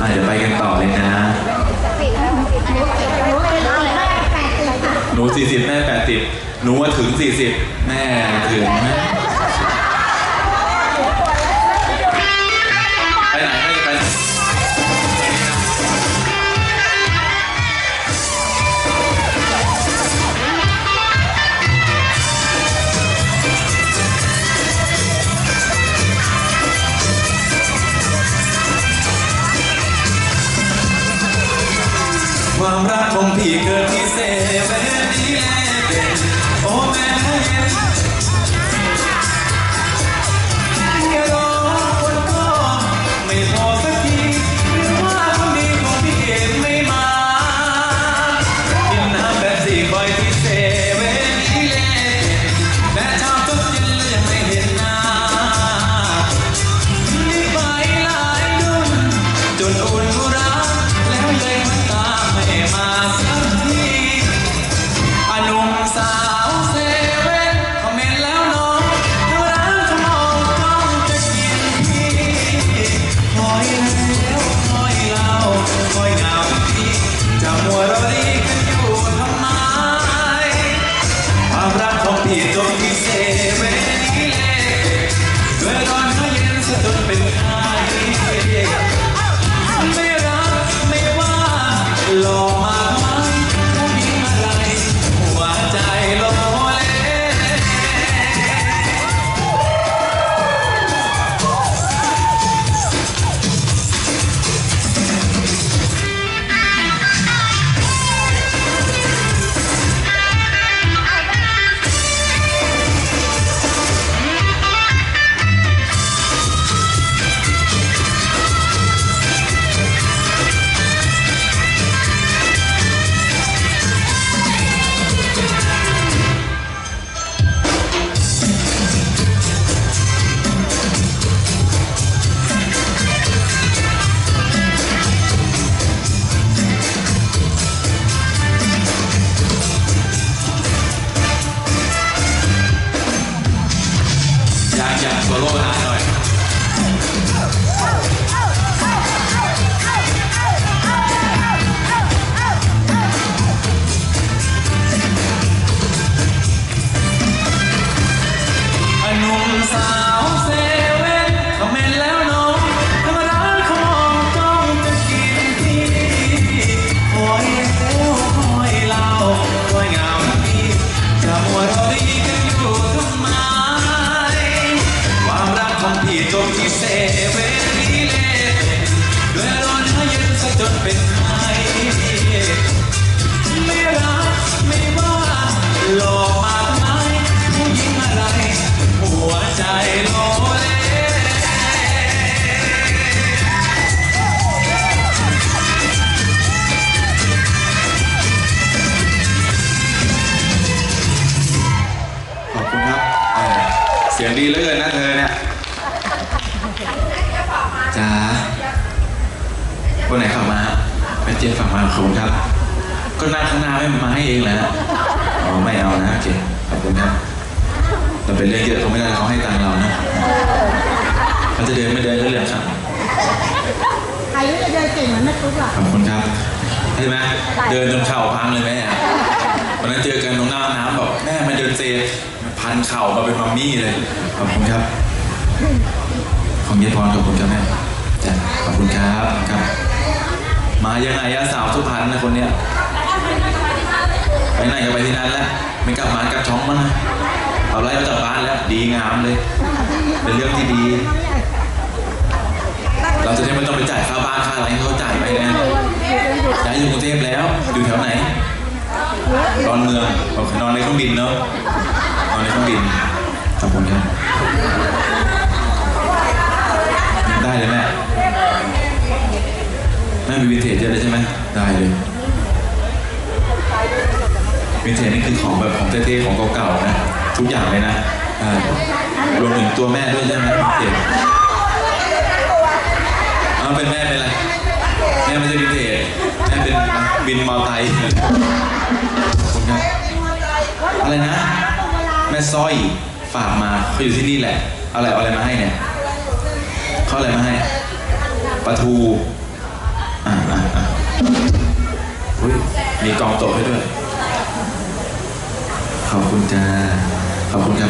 อะเดี๋ยวไปกันต่อเลยนะ หนู 40 แม่ 80 หนูว่าถึง 40 แม่ถึงแม่ ความรักของพี่เกิดที่เซเว่น อ สียงดีเหลือเกินนะเธอเนี่ยจ้าคนไหนขับมาแม่เจี๊ยบฝากมาขอบคุณครับ ก็นั่งข้างหน้าไม่มาให้เองแหละอ๋อไม่เอานะโอเคขอบคุณครับแต่เป็นเรื่องเยอะเขาไม่ได้เขาให้ตังค์เรานะเขาจะเดินไม่เดินก็เรื่องครับใครจะเดินเก่งเหมือนแม่ตุ๊กอะขอบคุณครับใช่ไหมเดินจนเข่าพังเลยแม่วันนั้นเจอกันตรงหน้าน้ำบอกแม่มาเดินเซ พันเข่ามาเป็นมัมมี่เลย ขอบคุณครับ ของเยายพรขอบคุณครับแม่จ้ะขอบคุณครับครับ มายังไงอะสาวสุพรรณนะคนเนี้ยไปไหนก็ไปที่นั่นแหละไม่กลับมากลับช่องมันนะเอาไล่มาจากบ้านแล้ว ดีงามเลย เป็นเรื่องที่ดี เราจะได้ไม่ต้องไปจ่ายค่าบ้านค่าอะไรให้เขาจ่ายไปนะย้ายอยู่กรุงเทพแล้ว อยู่แถวไหนดอนเมืองนอนในเครื่องบินเนาะ อนในเครื่องบินขอบคุณครับได้เลยแม่แม่มีวินเทจเยอะเลยใช่ไหมได้เลยวินเทจนี่คือของแบบของเท่ๆของเก่าๆนะทุกอย่างเลยนะรวมถึงตัวแม่ด้วยใช่ไหมวินเทจเอาเป็นแม่เป็นอะไรแม่ไม่ใช่วินเทจแม่เป็นบินมอไซค์ขอบคุณครับอะไรนะ แม่สร้อยฝากมาเขาอยู่ที่นี่แหละ เอาอะไรเอาอะไรมาให้เนี่ยเขาอะไรมาให้ปลาทูอ่าอ่าอ่าอุ้ยมีกองโต๊ะให้ด้วย ขอบคุณจ้าขอบคุณครับ